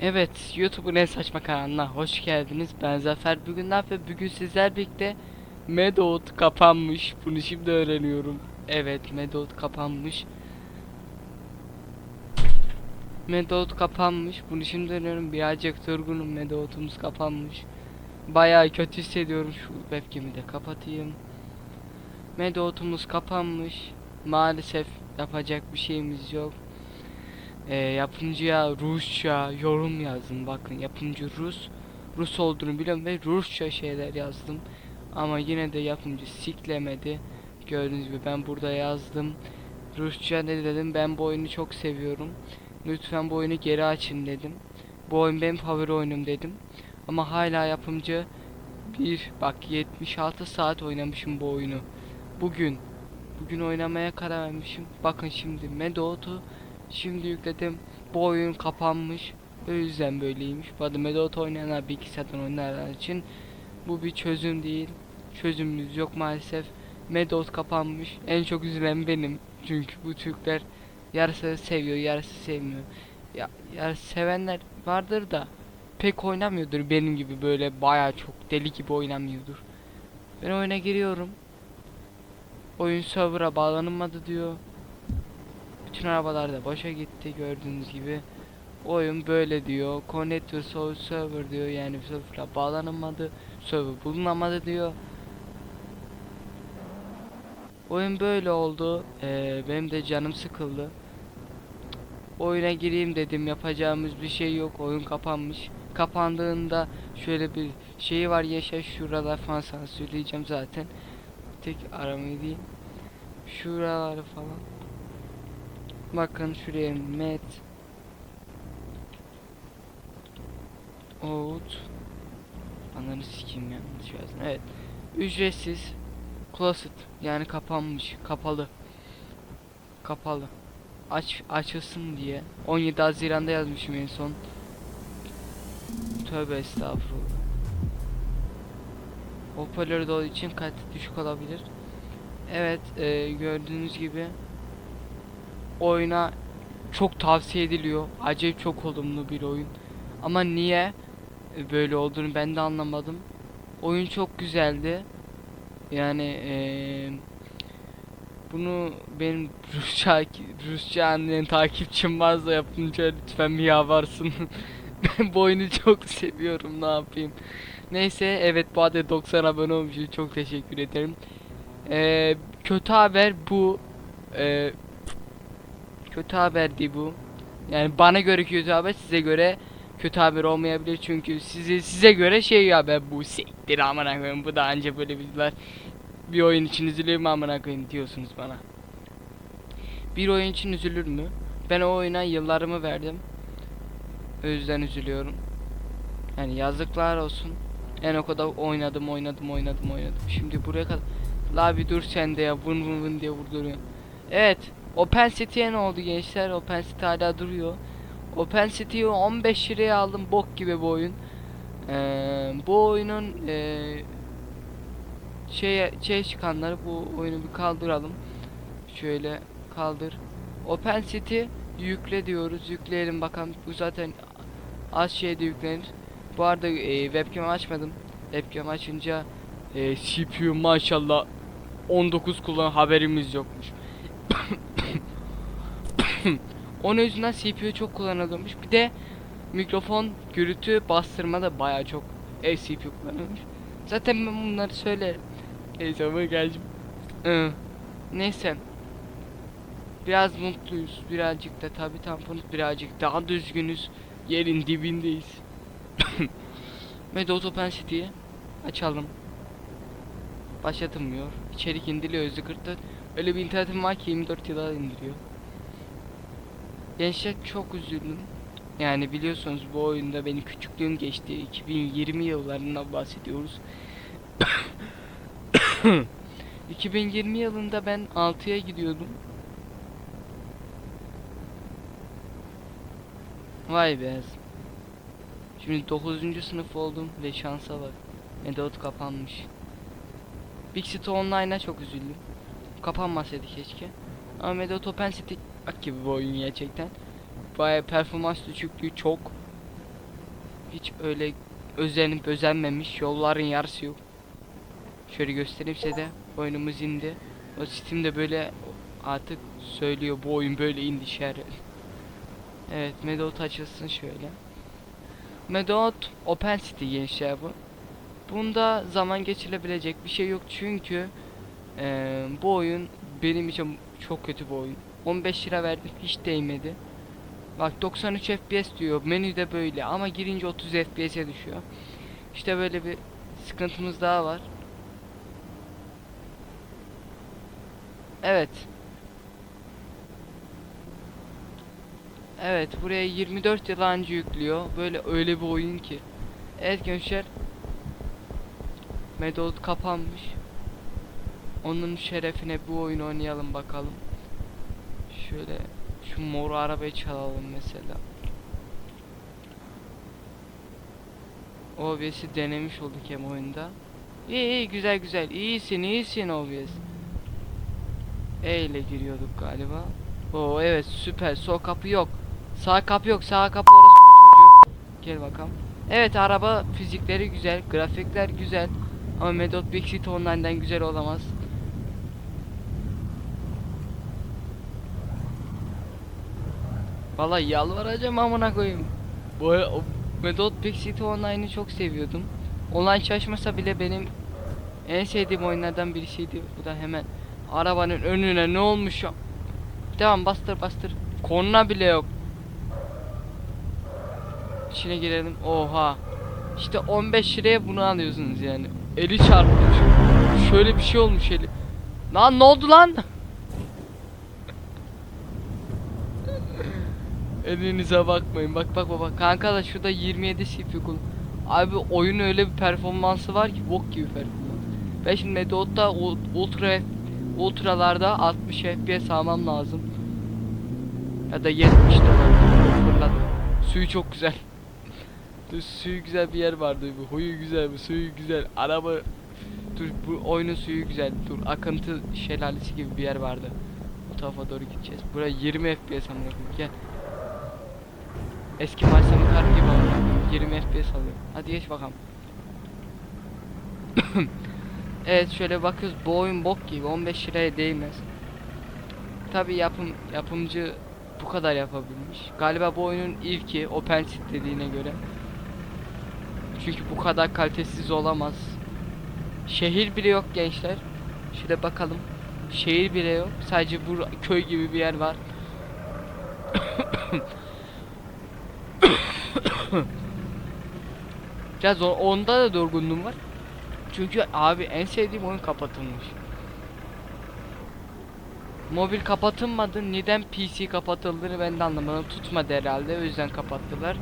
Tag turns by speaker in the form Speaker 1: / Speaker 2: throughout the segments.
Speaker 1: Evet, YouTube'un en saçma kanalına hoş geldiniz. Ben Zafer. Bugün ne yapıyor? Bugün sizler birlikte Medout kapanmış. Bunu şimdi öğreniyorum. Evet, Medout kapanmış. Medout kapanmış. Bunu şimdi öğreniyorum. Birazcık durgunum. Medout'umuz kapanmış. Bayağı kötü hissediyorum. Şu webcam'i de kapatayım. Medout'umuz kapanmış. Maalesef yapacak bir şeyimiz yok. E, yapımcıya Rusça yorum yazdım. Bakın yapımcı Rus. Rus olduğunu biliyorum ve Rusça şeyler yazdım. Ama yine de yapımcı siklemedi. Gördüğünüz gibi ben burada yazdım. Rusça ne dedim? Ben bu oyunu çok seviyorum. Lütfen bu oyunu geri açın dedim. Bu oyun benim favori oyunum dedim. Ama hala yapımcı bir bak 76 saat oynamışım bu oyunu. Bugün bugün oynamaya karar vermişim. Bakın şimdi Medout'u Şimdi yükledim. Bu oyun kapanmış. O yüzden böyleymiş. Bu arada oynayanlar bilgisayardan oynayanlar için bu bir çözüm değil. Çözümümüz yok maalesef. Medot kapanmış. En çok üzülen benim. Çünkü bu Türkler yarısı seviyor, yarısı sevmiyor. Ya yarısı sevenler vardır da pek oynamıyordur benim gibi böyle baya çok deli gibi oynamıyordur. Ben oyuna giriyorum. Oyun server'a bağlanılmadı diyor. Bütün arabalar da boşa gitti gördüğünüz gibi. Oyun böyle diyor. Connect to Soul Server diyor. Yani server'a bağlanamadı. Server bulunamadı diyor. Oyun böyle oldu. Ee, benim de canım sıkıldı. Oyuna gireyim dedim. Yapacağımız bir şey yok. Oyun kapanmış. Kapandığında şöyle bir şey var yaşa şuralar falan sana söyleyeceğim zaten. Tek aramayı değil. Şuraları falan. Bakın şuraya met out Ananı sikeyim yanlış yazdım. Evet. Ücretsiz closet yani kapanmış, kapalı. Kapalı. Aç açılsın diye. 17 Haziran'da yazmışım en son. Tövbe estağfurullah. Hoparlör olduğu için kat düşük olabilir. Evet, e, gördüğünüz gibi oyuna çok tavsiye ediliyor. Acayip çok olumlu bir oyun. Ama niye böyle olduğunu ben de anlamadım. Oyun çok güzeldi. Yani eee, bunu benim Rusça Rusça anlayan takipçim varsa yapınca lütfen bir yalvarsın. ben bu oyunu çok seviyorum ne yapayım. Neyse evet bu arada 90 abone olmuş çok teşekkür ederim. Eee, kötü haber bu. Eee kötü haberdi bu. Yani bana göre kötü haber size göre kötü haber olmayabilir çünkü size size göre şey haber bu siktir amına koyayım bu da anca böyle videolar bir oyun için üzülür mü amına koyayım diyorsunuz bana. Bir oyun için üzülür mü? Ben o oyuna yıllarımı verdim. O yüzden üzülüyorum. Yani yazıklar olsun. En o kadar oynadım oynadım oynadım oynadım. Şimdi buraya kadar La bir dur sen de ya vın vın vın diye vurduruyor. Evet Open City'ye ne oldu gençler? Open City hala duruyor. Open City'yi 15 liraya aldım. Bok gibi bu oyun. Ee, bu oyunun ee, şey şey çıkanları bu oyunu bir kaldıralım. Şöyle kaldır. Open City yükle diyoruz. Yükleyelim bakalım. Bu zaten az şeyde yüklenir. Bu arada e, webcam açmadım. Webcam açınca e, CPU maşallah 19 kullan haberimiz yokmuş. Onun yüzünden CPU çok kullanılıyormuş. Bir de mikrofon gürültü bastırma da baya çok e, CPU kullanılmış. Zaten ben bunları söylerim. Neyse ama geldim. Ee, neyse. Biraz mutluyuz. Birazcık da tabi tamponuz birazcık daha düzgünüz. Yerin dibindeyiz. Ve Open City'yi açalım. Başlatılmıyor. İçerik indiriyor özü 44. Öyle bir internetim var ki 24 yıla indiriyor. Gençler çok üzüldüm. Yani biliyorsunuz bu oyunda benim küçüklüğüm geçti. 2020 yıllarından bahsediyoruz. 2020 yılında ben 6'ya gidiyordum. Vay be. Şimdi 9. sınıf oldum ve şansa bak. Medot kapanmış. Big City Online'a çok üzüldüm. Kapanmasaydı keşke. Ama Medot Open City bak gibi bu oyun gerçekten. Baya performans düşüklüğü çok. Hiç öyle özenip özenmemiş. Yolların yarısı yok. Şöyle göstereyim size de. Oyunumuz indi. O Steam de böyle artık söylüyor bu oyun böyle indi şer. Evet Medot açılsın şöyle. Medot Open City gençler bu. Bunda zaman geçirebilecek bir şey yok çünkü eee, bu oyun benim için çok kötü bir oyun. 15 lira verdim hiç değmedi. Bak 93 FPS diyor menüde böyle ama girince 30 FPS'e düşüyor. İşte böyle bir sıkıntımız daha var. Evet. Evet buraya 24 yalancı yüklüyor. Böyle öyle bir oyun ki. Evet gençler. Medot kapanmış. Onun şerefine bu oyunu oynayalım bakalım. Şöyle şu mor arabayı çalalım mesela. OBS'i denemiş olduk hem oyunda. İyi iyi güzel güzel. İyisin iyisin OBS. E ile giriyorduk galiba. Oo evet süper. Sol kapı yok. Sağ kapı yok. Sağ kapı orası çocuğu. Gel bakalım. Evet araba fizikleri güzel. Grafikler güzel. Ama Medot Big City Online'dan güzel olamaz. Vallahi yalvaracağım amına koyayım. Bu Medot Big City Online'ı çok seviyordum. Online çalışmasa bile benim en sevdiğim oyunlardan birisiydi. Bu da hemen arabanın önüne ne olmuş ya? Devam bastır bastır. Korna bile yok. İçine girelim. Oha. İşte 15 liraya bunu alıyorsunuz yani. Eli çarpmış. Şöyle bir şey olmuş eli. Lan ne oldu lan? Elinize bakmayın. Bak bak bak. Kanka da şurada 27 CPU kullan. Abi oyun öyle bir performansı var ki bok gibi performans. Ben şimdi Medot'ta ul- ultra ultralarda 60 FPS almam lazım. Ya da 70 de. Suyu çok güzel. Suyu güzel bir yer vardı. Bu huyu güzel, bu suyu güzel. Araba Dur bu oyunun suyu güzel. Dur akıntı şelalesi gibi bir yer vardı. O tarafa doğru gideceğiz. Buraya 20 FPS amına. Gel. Eski Mars'ın kar gibi oldu. 20 FPS alıyor. Hadi geç bakalım. evet şöyle bakıyoruz. Bu oyun bok gibi. 15 liraya değmez. Tabi yapım yapımcı bu kadar yapabilmiş. Galiba bu oyunun ilki OpenSea dediğine göre. Çünkü bu kadar kalitesiz olamaz. Şehir bile yok gençler. Şöyle bakalım. Şehir bile yok. Sadece bu köy gibi bir yer var. Biraz o- onda da durgunluğum var. Çünkü abi en sevdiğim oyun kapatılmış. Mobil kapatılmadı. Neden PC kapatıldığını ben de anlamadım. Tutmadı herhalde. O yüzden kapattılar.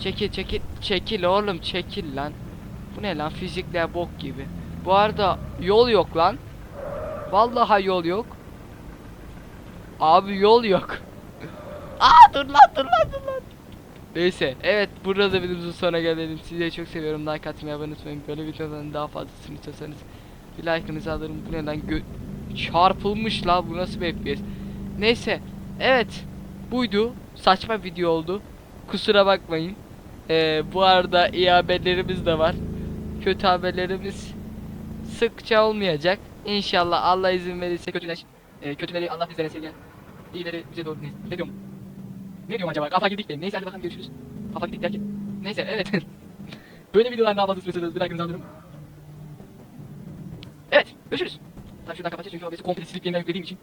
Speaker 1: Çekil çekil çekil oğlum çekil lan. Bu ne lan fizikler bok gibi. Bu arada yol yok lan. Vallahi yol yok. Abi yol yok. Aa dur lan dur lan dur lan. Neyse evet burada da videomuzun sonuna gelelim. Sizi çok seviyorum. Like atmayı abone unutmayın. Böyle videoların daha fazlasını istiyorsanız bir like'ınızı alırım. Bu ne lan gö çarpılmış la bu nasıl bir FPS. Neyse evet buydu. Saçma video oldu. Kusura bakmayın. Ee, bu arada iyi haberlerimiz de var. Kötü haberlerimiz sıkça olmayacak. İnşallah Allah izin verirse kötüler, e, kötüleri Allah bizden esirgen. İyileri bize doğru ne, ne diyorum? Ne diyorum acaba? Kafa girdik de. Neyse hadi bakalım görüşürüz. Kafa girdik derken. Neyse evet. Böyle videolar daha fazla istiyorsanız bir like'ınızı alırım. Evet görüşürüz. Tabii şuradan kapatacağız çünkü OBS'i komple silip yeniden yüklediğim için.